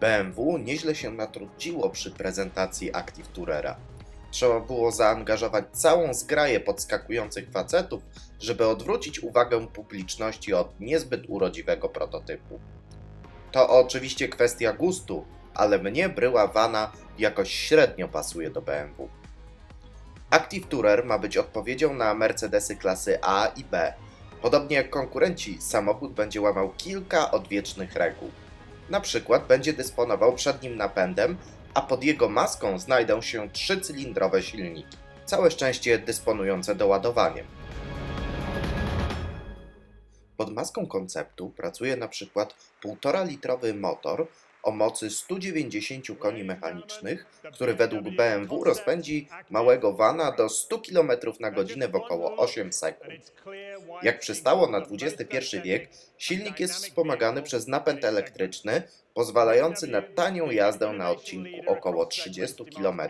BMW nieźle się natrudziło przy prezentacji Active Tourera. Trzeba było zaangażować całą zgraję podskakujących facetów, żeby odwrócić uwagę publiczności od niezbyt urodziwego prototypu. To oczywiście kwestia gustu, ale mnie bryła wana jakoś średnio pasuje do BMW. Active Tourer ma być odpowiedzią na Mercedesy klasy A i B. Podobnie jak konkurenci, samochód będzie łamał kilka odwiecznych reguł. Na przykład będzie dysponował przednim napędem, a pod jego maską znajdą się trzycylindrowe silniki, całe szczęście dysponujące doładowaniem. Pod maską konceptu pracuje na przykład 1,5-litrowy motor o mocy 190 koni mechanicznych, który według BMW rozpędzi małego vana do 100 km na godzinę w około 8 sekund. Jak przystało na XXI wiek, silnik jest wspomagany przez napęd elektryczny, pozwalający na tanią jazdę na odcinku około 30 km.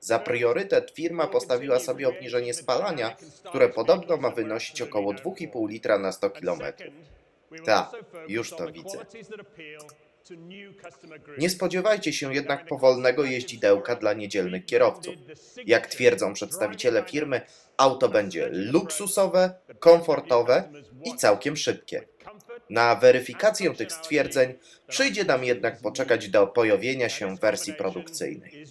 Za priorytet firma postawiła sobie obniżenie spalania, które podobno ma wynosić około 2,5 litra na 100 km. Ta, już to widzę. Nie spodziewajcie się jednak powolnego jeździdełka dla niedzielnych kierowców. Jak twierdzą przedstawiciele firmy, auto będzie luksusowe, komfortowe i całkiem szybkie. Na weryfikację tych stwierdzeń przyjdzie nam jednak poczekać do pojawienia się wersji produkcyjnej.